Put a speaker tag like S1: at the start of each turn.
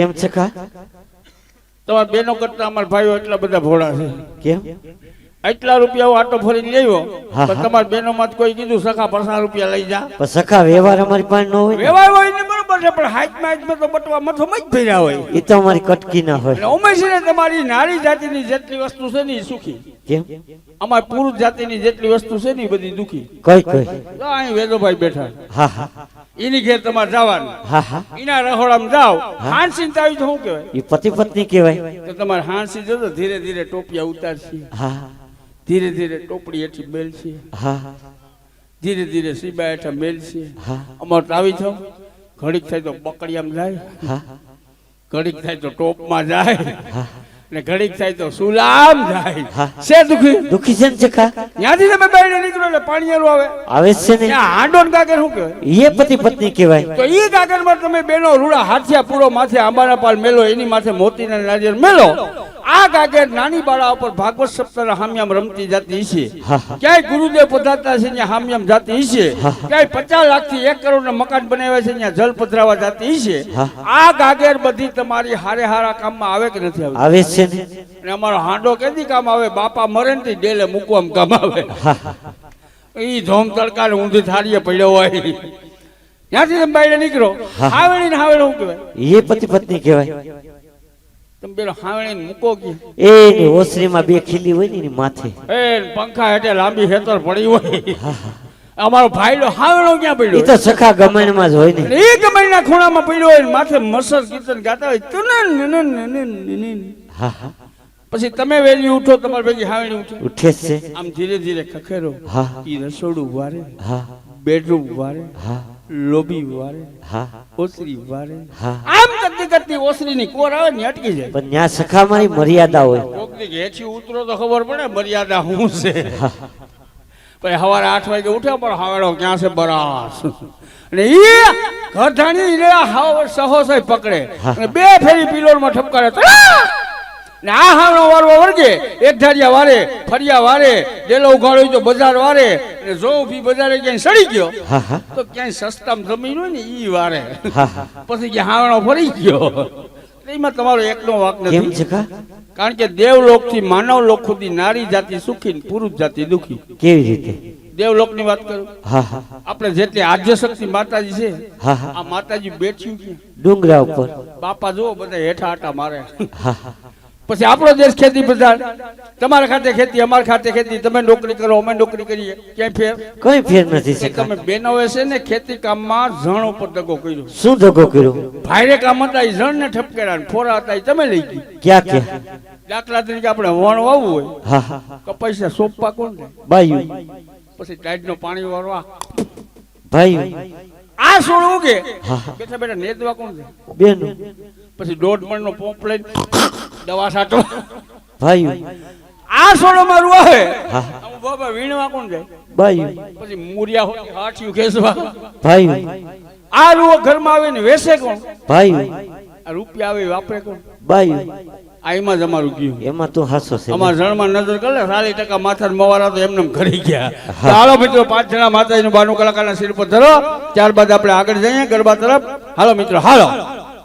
S1: કેમ છે કા?
S2: તમારા બેનો કરતા અમારા ભાઈઓ એટલા બધા ભોળા છે.
S1: કેમ?
S2: એટલા રૂપિયા આટો ફરીને લેવો પણ. તમારા બેનો માં કોઈ કીધું સખા પચાસ રૂપિયા લઈ જા.
S1: પણ સખા વ્યવહાર અમારી પાસે ન હોય
S2: વ્યવહાર હોય ને બરોબર છે પણ હાથમાં હાથમાં તો બટવા મથો જ ભર્યા હોય.
S1: એ તો અમારી કટકી ના હોય.
S2: એટલે ઉમેશ ને તમારી નારી જાતિની જેટલી વસ્તુ છે ને એ સુખી.
S1: કેમ?
S2: અમારી પુરુષ જાતિની જેટલી વસ્તુ છે ને એ બધી દુખી.
S1: કઈ કઈ?
S2: અહીં વેદોભાઈ બેઠા.
S1: હા હા.
S2: એની ઘેર તમારે જવાનું.
S1: હા હા.
S2: એના રહોડામાં જાઓ. હાંસી તાવી તો શું કહેવાય?
S1: એ પતિ પત્ની કહેવાય.
S2: તો તમારે હાંસી જતો ધીરે ધીરે ટોપિયા ઉતારશે.
S1: હા.
S2: ધીરે ધીરે ટોપડી હેઠી મેલશે.
S1: હા.
S2: ધીરે ધીરે સીબા હેઠા મેલશે.
S1: હા.
S2: અમાર તાવી છો ઘડીક થાય તો બકડિયામાં જાય.
S1: હા.
S2: ઘડીક થાય તો ટોપમાં જાય.
S1: હા.
S2: ને ઘડીક થાય તો સુલામ
S1: થાય.
S2: છે દુખી?
S1: દુખી છે ને ચકા
S2: ત્યાંથી તમે બાયણે નીકળો એટલે પાણીયારું આવે.
S1: આવે છે ને.
S2: હાંડો ને કાગર શું કહેવાય?
S1: એ પતિ પત્ની કહેવાય.
S2: તો એ કાગરમાં તમે બેનો રૂડા હાથિયા પૂરો માથે આંબાના પાલ મેલો એની માથે મોતીના નારિયેળ મેલો. આ કાગર નાની બાળા ઉપર ભાગવત સપ્તાહ હામિયામ રમતી જતી છે. ક્યાંય ગુરુદેવ પધારતા છે ત્યાં હામિયામ જતી છે. ક્યાંય પચાસ લાખથી એક કરોડ ના મકાન બનાવ્યા છે ત્યાં જલ પધરાવા જતી છે. આ કાગર બધી તમારી હારે હારા કામમાં આવે કે નથી
S1: આવે? જ છે ને?
S2: અને અમારો હાંડો કેદી કામ આવે? બાપા મરે ને ડેલે મૂકવામાં કામ આવે. ઈ ધોમ તડકા ને ઊંધી થાળીએ પડ્યો હોય. ત્યાંથી તમે બાયણે નીકળો.
S1: હા.
S2: હાવણી ને હાવણ હું કહેવાય?
S1: એ પતિ પત્ની કહેવાય.
S2: તમે પેલો હાવણી ને મૂકો કે?
S1: એ ઓસરીમાં બે ખીલી હોય ને માથે.
S2: એ પંખા હેઠે લાંબી હેતર પડી હોય. અમારો ભાઈલો હાવડો ક્યાં
S1: એ
S2: પડ્યો
S1: તો સખા ગમણમાં જ હોય ને.
S2: એ કમાઈના ખૂણામાં પડ્યો હોય માથે મસર કીર્તન ગાતા હોય. તુનન નનન નનન.
S1: હા હા.
S2: પછી તમે વેલી ઉઠો તમારે ભેગી હાવણી ઉઠે
S1: ઉઠે છે.
S2: આમ ધીરે ધીરે ખખેરો.
S1: હા
S2: ઈ રસોડું વારે.
S1: હા
S2: બેડરૂમ વારે.
S1: હા.
S2: લોબી વારે.
S1: હા
S2: ઓસરી વારે.
S1: હા
S2: આમ કરતી કરતી ઓસરીની કોર આવે ને અટકી જાય.
S1: પણ ન્યા સખા મારી મર્યાદા હોય.
S2: કોકની હેઠી ઉતરો તો ખબર પડે મર્યાદા શું છે. પછી સવારે આઠ વાગે ઉઠ્યા પણ હાવેડો ક્યાં છે બરાસ. અને એ ઘરધાણી હાવ સહોસાઈ પકડે. અને બે ફેરી પિલોરમાં ઠપકારે ને આ હાવણો વારવો વર્ગે. એક ધારિયા વારે ફરિયા વારે ડેલો ઉઘાડો તો બજાર વારે ને જો ઊભી બજારે ક્યાંય સડી ગયો તો ક્યાંય સસ્તામાં જમીન હોય ને ઈ વારે. પછી કે હાવણો ફરી ગયો. એમાં તમારો એકનો વાક નથી. કારણ કે દેવલોકથી માનવ લોક સુધી નારી જાતિ સુખી ને પુરુષ જાતિ દુખી.
S1: કેવી રીતે?
S2: દેવલોકની વાત કરું?
S1: હા હા.
S2: આપણે જેટલી આદ્ય શક્તિ માતાજી છે
S1: હા હા.
S2: આ માતાજી બેઠ્યું કે
S1: ડુંગરા ઉપર.
S2: બાપા જુઓ બધા હેઠા આટા મારે. પછી આપણો દેશ ખેતી પ્રધાન. તમારા ખાતે ખેતી અમારા ખાતે ખેતી. તમે નોકરી કરો અમે નોકરી કરીએ. ક્યાંય ફેર?
S1: કઈ ફેર નથી
S2: તમે બેનોએ છે ને ખેતી કામમાં જણ ઉપર દગો કર્યો.
S1: શું ધગો કર્યો?
S2: ભાઈરે કામ હતા એ જણ ને ઠપકેરા ને ફોરા હતા એ તમે લઈ ગઈ.
S1: ક્યાં ક્યાં?
S2: દાખલા તરીકે આપણે વણ વાવવું હોય.
S1: હા હા.
S2: કપાસિયા સોપવા કોણ ભાઈ
S1: બાયું
S2: પછી ટાઈડ નો પાણી વાળવા
S1: ભાઈ
S2: આ
S1: શું કે
S2: બેઠા બેઠા નેદવા કોણ છે
S1: બેન.
S2: પછી દોઢ મણ નો પોપ લઈને દવા સાટો
S1: ભાઈ.
S2: આ સોનો મારું આવે.
S1: હા.
S2: બાબા વીણવા કોણ જાય?
S1: ભાઈ.
S2: પછી મુરિયા હોય હાથિયું ખેંચવા.
S1: ભાઈ.
S2: આ રૂવો ઘરમાં આવે ને વેસે કોણ?
S1: ભાઈ.
S2: આ રૂપિયા આવે વાપરે કોણ?
S1: ભાઈ.
S2: આ એમાં જ અમારું ગયું.
S1: એમાં તો હાસો છે.
S2: અમારા જણમાં નજર કરે સાડી સારી ટકા માથા મવારા તો એમને એમ ઘરી ગયા. હાલો મિત્રો પાંચ જણા માતાજીનું બાનું કલાકારના શિલ્પ ધરો. ત્યારબાદ આપણે આગળ જઈએ ગરબા તરફ. હાલો મિત્રો હાલો.